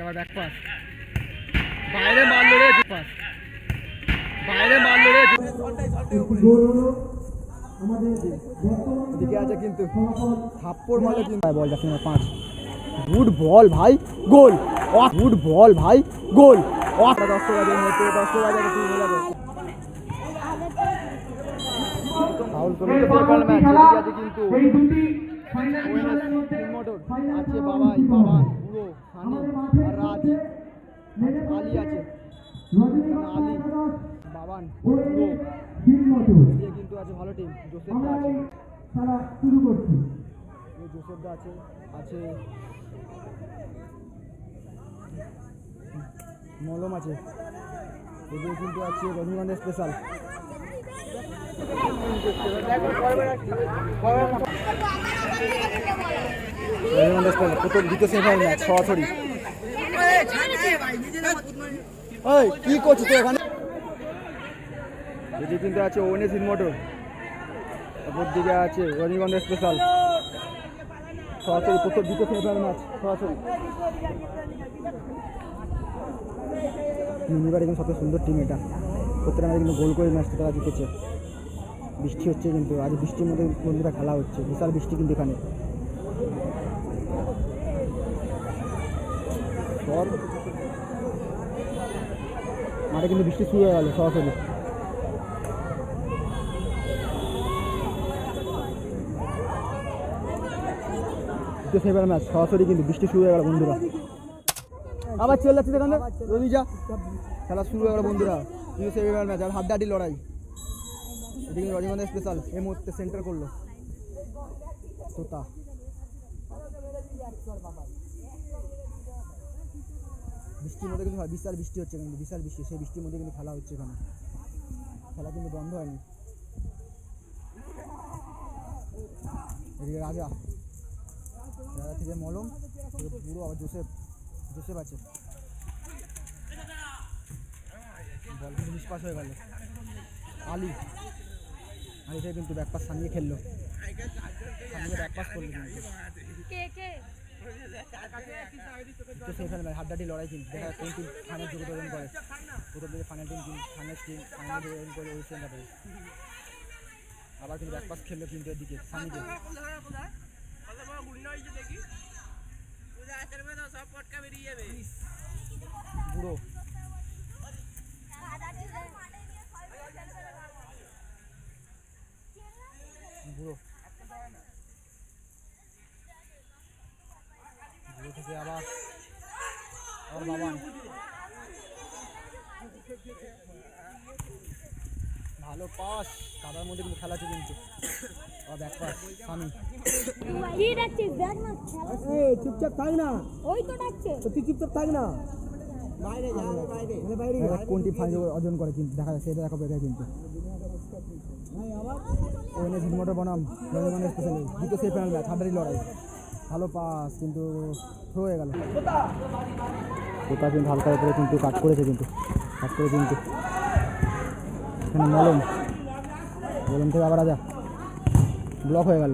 আবার back pass. বাইরে মারলো রে পাস। বাইরে মারলো রে এদিকে আছে কিন্তু। থাপ্পড় মারলো কিন্তু। বল যাচ্ছে পাঁচ। গুড বল ভাই গোল। গুড বল ভাই গোল। দশ বাজে মতো দশ। বাজে তুই যাবে ফাউল করে ম্যাচ এদিকে আছে কিন্তু। মোটর আছে বাবাই বাবান আর রাজ আলী আছে। আলী বাবান কিন্তু আছে ভালো টিম জোসেফ দা আছে। এই জোসেফ দা আছে আছে। মলম আছে। এদিকে কিন্তু আছে রজনীগন্ধের স্পেশাল রজনীগন্ধের স্পেশাল প্রথম দ্বিতীয় সেমিফাইনাল ম্যাচ সরাসরি ওই কি করছিস তুই এখানে এদিকে কিন্তু আছে দিকে আছে রজনীগন্ধের স্পেশাল সরাসরি প্রথম দ্বিতীয় ম্যাচ সরাসরি কিন্তু সবচেয়ে সুন্দর টিম এটা প্রত্যেকটা কিন্তু গোল করে ম্যাচটা তারা জিতেছে বৃষ্টি হচ্ছে কিন্তু, আজ বৃষ্টির মধ্যে বন্ধুরা খেলা হচ্ছে, বিশাল বৃষ্টি কিন্তু এখানে। পর। মাঠে কিন্তু বৃষ্টি শুরু হয়ে গেল সরাসরি। দ্বিতীয় ম্যাচ, সরাসরি কিন্তু বৃষ্টি শুরু হয়ে গেল বন্ধুরা। আবার চলে যাচ্ছে সেখানে রবি যা খেলা শুরু হয়ে গেল বন্ধুরা, দ্বিতীয় সেমিফাইনাল ম্যাচ আর হাড্ডাহাড্ডি লড়াই। এদিকে রজনীগন্ধা স্পেশাল এই মুহূর্তে সেন্টার করল। তোতা। বৃষ্টির মধ্যে কিন্তু বিশাল বৃষ্টি হচ্ছে কিন্তু, বিশাল বৃষ্টি, সেই বৃষ্টির মধ্যে কিন্তু খেলা হচ্ছে এখানে। খেলা কিন্তু বন্ধ হয়নি। এদিকে রাজা রাজা থেকে মলম পুরো আবার জোসেফ জোসেফ আছে। বল কিন্তু হয়ে গেল। আলি আলি থেকে কিন্তু ব্যাকপাস সানিয়ে খেললো। সানিয়ে ব্যাকপাস করল কিন্তু। তো ভাই হাড্ডাটি লড়াই কিন্তু দেখা কোন টিম ফাইনাল যোগ্যতা অর্জন করে প্রথম দিকে final team final team final অর্জন করে ওই সেন্টারে আবার কিন্তু ব্যাকপাস খেললো কিন্তু এদিকে সানিকে বুড়ো বুড়ো থেকে আবার আবার বাবান ভালো পাস। কাদার মধ্যে কিন্তু খেলা আছে কিন্তু। আবার ব্যাক পাস কি ডাকছিস দেখ না খেলা এই চুপচাপ থাক না। ওই তো ডাকছে। তো তুই চুপচাপ থাক না। বাইরে যা বাইরে। বাইরে। কোন টিম ফাইনাল অর্জন করে কিন্তু? দেখা যাচ্ছে এটা দেখাবো এটা কিন্তু। ওখানে ঝিটমোটর বনাম মানে স্পেশালি দ্বিতীয় সেই প্যানেল ম্যাচ হাড্ডারি লড়াই। ভালো পাস কিন্তু থ্রো হয়ে গেল। ওটা কিন্তু হালকা করে কিন্তু কাট করেছে কিন্তু কাট করে কিন্তু। এখানে মলম। মলম থেকে আবার রাজা ব্লক হয়ে গেল।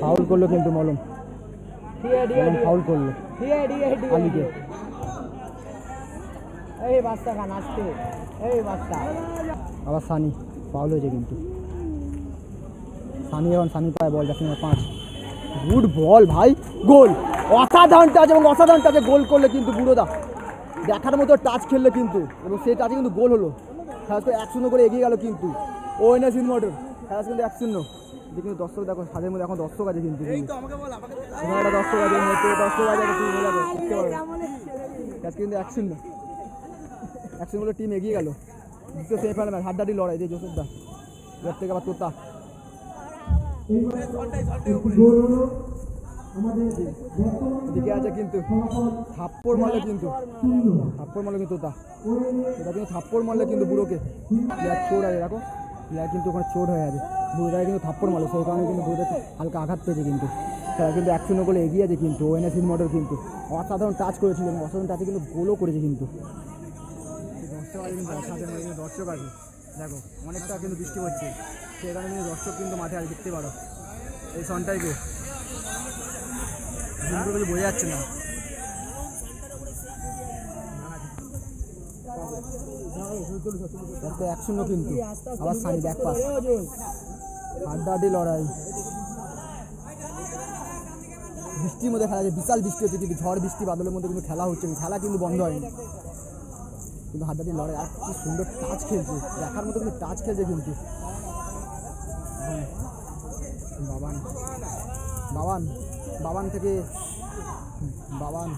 ফাউল করল কিন্তু মলম। মলম ফাউল করল। আলিকে। এই বাচ্চা খান আসতে এই বাচ্চা। আবার সানি ফাউল হয়েছে কিন্তু। সানি এখন সানি পায় বল যাচ্ছে না পাঁচ। গুড বল ভাই গোল। অসাধারণ টাচ এবং অসাধারণ টাচে গোল করলে কিন্তু বুড়োদা। দেখার মতো টাচ খেললে কিন্তু এবং সেই টাচে কিন্তু গোল হলো। খেলা তো এক শূন্য করে এগিয়ে গেল কিন্তু। ও এন এস মোটর খেলা কিন্তু এক শূন্য কিন্তু দর্শক দেখো সাদের মধ্যে এখন দর্শক আছে কিন্তু। একটা দর্শক আছে দর্শক আছে আজকে কিন্তু এক শূন্য এক শূন্য টিম এগিয়ে গেল। দ্বিতীয় সেমিফাইনাল ম্যাচ হাড্ডাডি লড়াই যে জোসেফ দা এর থেকে আবার তোতা। এদিকে আছে কিন্তু। থাপ্পড় মারলে কিন্তু। থাপ্পড় মারলে কিন্তু তোতা এটা কিন্তু থাপ্পড় মারলে কিন্তু বুড়োকে। প্লেয়ার চোর আছে দেখো। প্লেয়ার কিন্তু ওখানে চোর হয়ে আছে। বুড়োটাকে কিন্তু থাপ্পড় মারলো। সেই কারণে কিন্তু বুড়োটা হালকা আঘাত পেয়েছে কিন্তু। তারা কিন্তু এক শূন্য গোলে এগিয়ে আছে কিন্তু। ওএনএসির মোটর কিন্তু। অসাধারণ টাচ করেছিল এবং অসাধারণ টাচে কিন্তু গোলও করেছে কিন্তু। দর্শক আছে দর্শক আছে। দেখো অনেকটা কিন্তু বৃষ্টি হচ্ছে সেই কারণে দর্শক কিন্তু মাঠে আছে, দেখতে পারো। এই সনটাইকে। সুন্দর করে বোঝা যাচ্ছে না। এক শূন্য কিন্তু। আবার সানি ব্যাক পাস হাড্ডাহাড্ডি লড়াই। বৃষ্টির মধ্যে খেলা আছে বিশাল বৃষ্টি হচ্ছে, কিন্তু ঝড়, বৃষ্টি, বাদলের মধ্যে কিন্তু খেলা হচ্ছে খেলা কিন্তু বন্ধ হয়নি। কিন্তু হাড্ডাহাড্ডি লড়াই, আর কি সুন্দর টাচ খেলছে। দেখার মতো কিন্তু টাচ খেলছে কিন্তু বাবান বাবান বাবান থেকে, বাবান।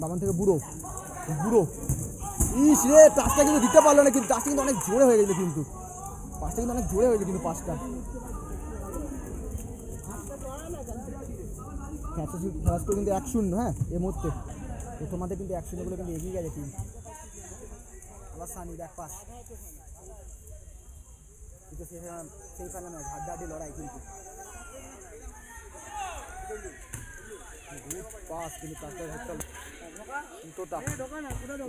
বাবান থেকে বুড়ো। বুড়ো। ইস রে, টাচটা কিন্তু দিতে পারল না, কিন্তু টাচটা কিন্তু অনেক জোরে হয়ে গেছে কিন্তু। পাঁচটা কিন্তু অনেক জোরে হয়েছে কিন্তু পাঁচটা। খেলা স্কোর কিন্তু এক শূন্য হ্যাঁ এর মধ্যে প্রথমাতে কিন্তু এক শূন্য কিন্তু এগিয়ে গেছে আবার সানি ব্যাক পাস কিন্তু সেই ফেলা নয় হাড্ডাহাড্ডি লড়াই কিন্তু গুড পাস কিন্তু তারপরে হচ্ছে তোতা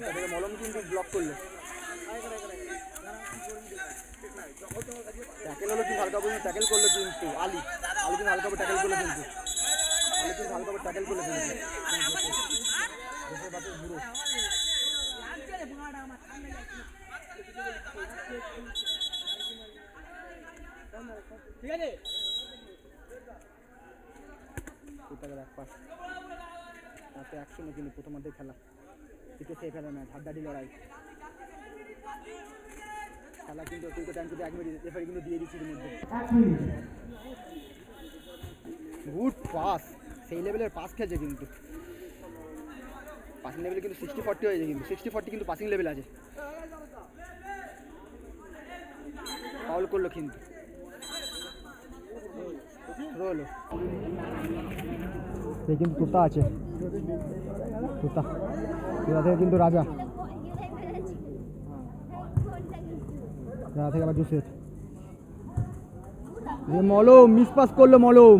থেকে মলম কিন্তু ব্লক করল। ট্যাকেল হলো কিন্তু হালকা করে ট্যাকেল করল কিন্তু আলি। আলি কিন্তু হালকা ট্যাকেল করল কিন্তু। আলি কিন্তু হালকা ট্যাকেল করল কিন্তু। দেশের বাচ্চার বুড়ো তোতাকে এক তাতে একশো কিন্তু প্রথমার্ধে খেলা। থেকে সে ফেলা না ঝাড্ডাডি লড়াই। খেলা কিন্তু অতিরিক্ত টাইম কিন্তু এক মিনিট রেফারি কিন্তু দিয়ে দিচ্ছি মধ্যে গুড পাস সেই লেভেলের পাস খেলছে কিন্তু। পাসিং লেভেলে কিন্তু সিক্সটি ফর্টি হয়েছে কিন্তু। সিক্সটি ফর্টি কিন্তু পাসিং লেভেল আছে। ফাউল করল কিন্তু। থ্রো সে কিন্তু তোতা আছে। তোতা। তোতা থেকে কিন্তু রাজা। রাজা থেকে আবার জুসের মলম মিস পাস করল মলম।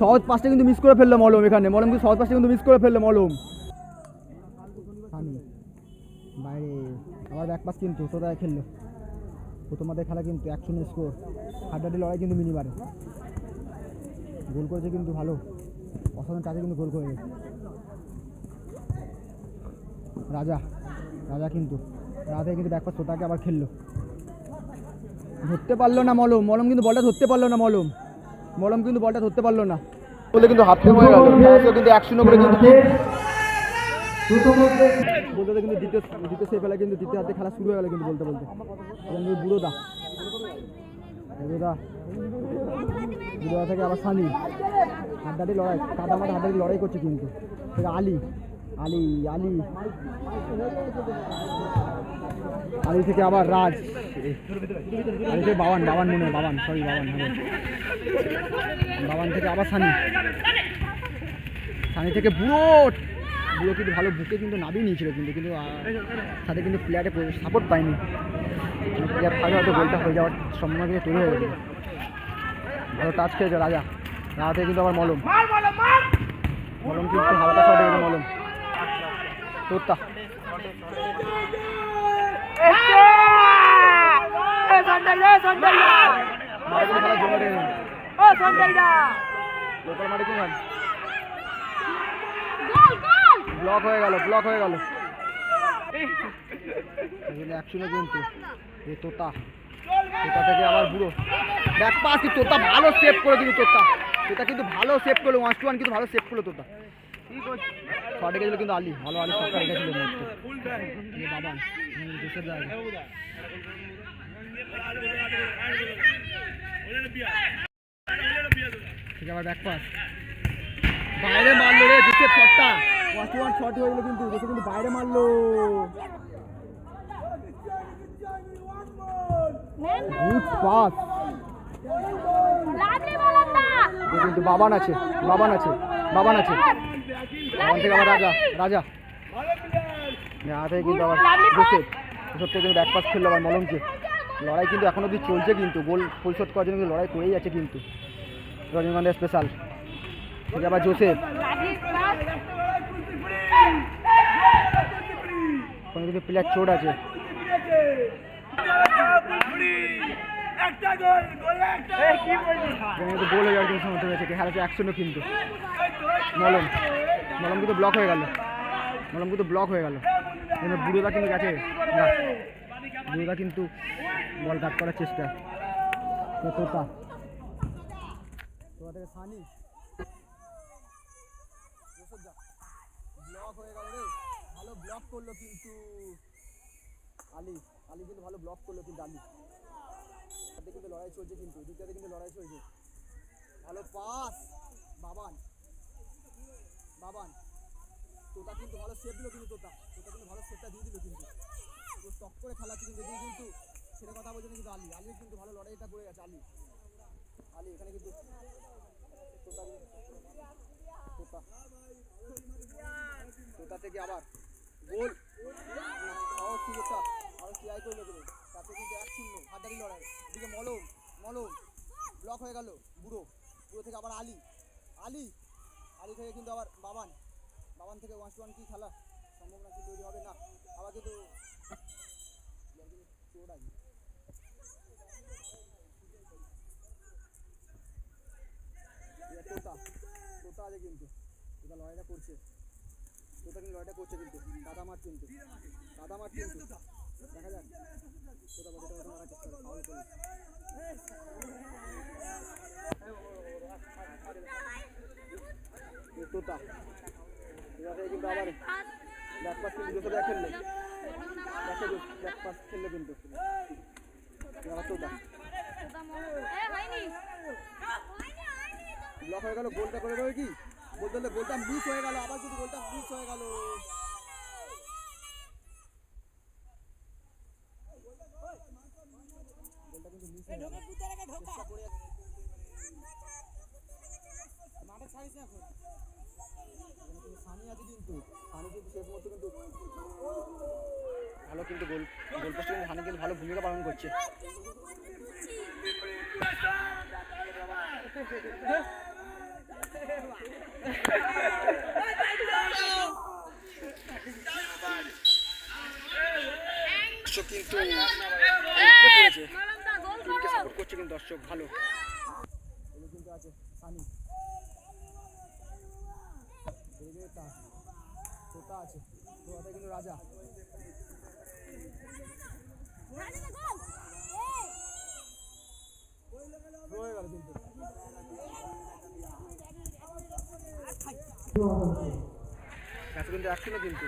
সহজ পাসটা কিন্তু মিস করে ফেলল মলম এখানে। মলম কিন্তু সহজ পাসটা কিন্তু মিস করে ফেলল মলম। বাইরে। আবার ব্যাক পাস কিন্তু তোরা খেললো। প্রথমাদের খেলা কিন্তু এক শূন্য স্কোর হাড্ডাডি লড়াই কিন্তু মিনিবারে। গোল করেছে কিন্তু ভালো। অসাধারণ টাচে কিন্তু গোল করেছে রাজা রাজা কিন্তু রাজা কিন্তু ব্যাকপাস তোতাকে আবার খেললো। ধরতে পারল না মলম মলম কিন্তু বলটা ধরতে পারল না মলম। মলম কিন্তু বলটা ধরতে পারল না। বলে কিন্তু হাত থেকে গেল। কিন্তু এক শূন্য করে কিন্তু বলতে কিন্তু দ্বিতীয় দ্বিতীয় সেই ফেলা কিন্তু দ্বিতীয় হাতে খেলা শুরু হয়ে গেল কিন্তু বলতে বলতে। বুড়োদা বুড়োদা। বুড়োদা থেকে আবার সানি। হাড্ডাটি লড়াই, কাদা মাঠে হাড্ডাটি লড়াই করছে কিন্তু। থেকে আলি আলি আলি। আলি থেকে আবার রাজ। আলি থেকে বাবান বাবান মনে বাবান সরি বাবান হ্যাঁ। বাবান থেকে আবার সানি। সানি থেকে বুড়ো বুড়ো কিন্তু ভালো বুকে কিন্তু নামিয়ে নিয়েছিল কিন্তু কিন্তু সাথে কিন্তু প্লেয়ারে সাপোর্ট পায়নি। প্লেয়ার ফাইভ হয়তো গোলটা হয়ে যাওয়ার সম্ভাবনা তৈরি হয়ে গেছে। ভালো টাচ খেয়েছে রাজা। রাজা থেকে কিন্তু আবার মলম। মলম কিন্তু হালকা শটে গেছে মলম। রয়েছে লোকাল মাঠে কি ব্লক হয়ে গেল ব্লক হয়ে গেল। একশনে কিন্তু। এ তোতা তোতা থেকে আবার বুড়ো। ব্যাক পাস কিন্তু তোতা ভালো সেভ করে কিন্তু তোতা তোতা কিন্তু ভালো সেভ করল ওয়ান টু ওয়ান কিন্তু ভালো সেভ করল তোতা শটে গেছিল কিন্তু আলি, ভালো আলি শটটা রেখেছিল দেশের ঠিক আবার ব্যাক পাস বাইরে মারলো রে দেশের শটটা ওয়ান টু ওয়ান শট হয়ে গেলো কিন্তু কিন্তু বাইরে মারলো। গুড পাস কিন্তু বাবান আছে বাবান আছে বাবান আছে। বাবান থেকে আবার রাজা রাজা। রাজা থেকে কিন্তু আবার জোসেফ জোসেফ থেকে কিন্তু ব্যাক পাস খেললো আবার মলমকে। লড়াই কিন্তু এখনও অব্দি চলছে কিন্তু গোল পরিশোধ করার জন্য কিন্তু লড়াই করেই যাচ্ছে কিন্তু। রজনীগন্ধা স্পেশাল ঠিক আবার জোসেফ। ওখানে কিন্তু প্লেয়ার চোট আছে। কিন্তু গোল হয়ে যাওয়ার কিন্তু সমর্থ হয়েছে খেলা হচ্ছে একশো কিন্তু মলম মলম কিন্তু ব্লক হয়ে গেল মলম কিন্তু ব্লক হয়ে গেল কিন্তু বুড়োদা কিন্তু গেছে বুড়োদা কিন্তু বল কাট করার চেষ্টা তো তোতা তোতা থেকে সানি ব্লক হয়ে গেল রে ভালো ব্লক করল কিন্তু আলি আলি কিন্তু ভালো ব্লক করল কিন্তু আলি। হাতে কিন্তু লড়াই চলছে কিন্তু দুটাতে কিন্তু লড়াই চলছে। ভালো পাস বাবান। বাবান। তোতা কিন্তু ভালো সেভ দিল কিন্তু তোতা। তোতা কিন্তু ভালো সেভটা দিয়ে দিল কিন্তু। তো স্টক করে খেলাচ্ছে কিন্তু, এদিকে কিন্তু ছেলে কথা বলছে কিন্তু আলি। আলি কিন্তু ভালো লড়াইটা করে গেছে, আলি। আলি, এখানে কিন্তু তোতা তোতা। তোতা থেকে আবার গোল। না ট্রাই করল কিন্তু তাতে কিন্তু এক শূন্য, হাড্ডারি লড়াই। এদিকে মলম মলম ব্লক হয়ে গেল বুড়ো। বুড়ো থেকে আবার আলী। আলী আলী থেকে কিন্তু আবার বাবান। বাবান থেকে ওয়ান টু ওয়ান কি খেলা? সম্ভব না কি তৈরি হবে? না, আবার কিন্তু চোট আছে তোতা তোতা আছে কিন্তু। তোতা লড়াইটা করছে। তোতা কিন্তু লড়াইটা করছে কিন্তু। কাদা মাঠ কিন্তু। কাদা মাঠ কিন্তু। দেখা যাক তোতা ওটা তোতা তোতা কিন্তু আবার ব্যাক কিন্তু ব্যাক খেললো ব্যাক পাস খেললো কিন্তু আবার তোতা হয়ে গেল, গোলটা করে দেবে কি? বলতে গোলটা মিস হয়ে গেল, আবার যদি গোলটা মিস হয়ে গেল গোলটা কিন্তু মিস হয়ে গেল মাঠে ছাড়িস না এখন সানি আছে কিন্তু সানি কিন্তু শেষ মুহূর্তে কিন্তু ভালো কিন্তু গোল গোল পোস্টে কিন্তু সানি কিন্তু ভালো ভূমিকা পালন করছে কিন্তু করেছে মলমদা গোল টিমকে করো সাপোর্ট করছে কিন্তু দর্শক ভালো। কিন্তু আছে সানি তোতা আছে তোতা কিন্তু রাজা রাজা গোল কিন্তু। কিন্তু একশনে কিন্তু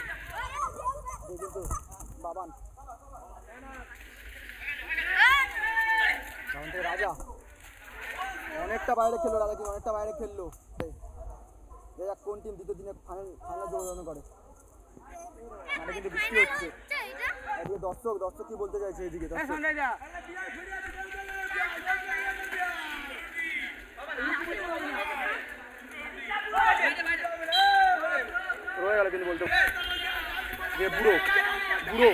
কিন্তু বাবান থেকে রাজা অনেকটা বাইরে খেললো রাজা কিন্তু অনেকটা বাইরে খেললো? দেখা যাক কোন টিম দ্বিতীয় দিনে ফাইনাল ফাইনাল যোগদান করে। মানে কিন্তু বৃষ্টি হচ্ছে। হচ্ছে এদিকে দর্শক দর্শক কি বলতে চাইছে এদিকে? দর্শক। রয়ে গেল কিন্তু বলতো। যে বুড়ো বুড়ো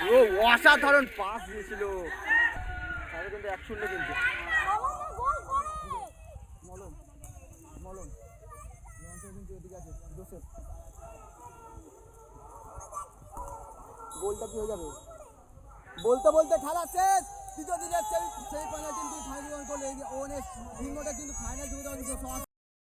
বুড়ো অসাধারণ পাস দিয়েছিল। তাহলে কিন্তু এক শূন্য কিন্তু মলমদা গোল করে মলম মলম লঞ্চের কিন্তু এদিকে আছে জোসেফ গোলটা কি হয়ে যাবে? বলতে বলতে খেলা শেষ। তৃতীয় দিনের সেই সেই কিন্তু ফাইনাল করলে। ওনেস ভিঙ্গটা কিন্তু ফাইনাল যোগদান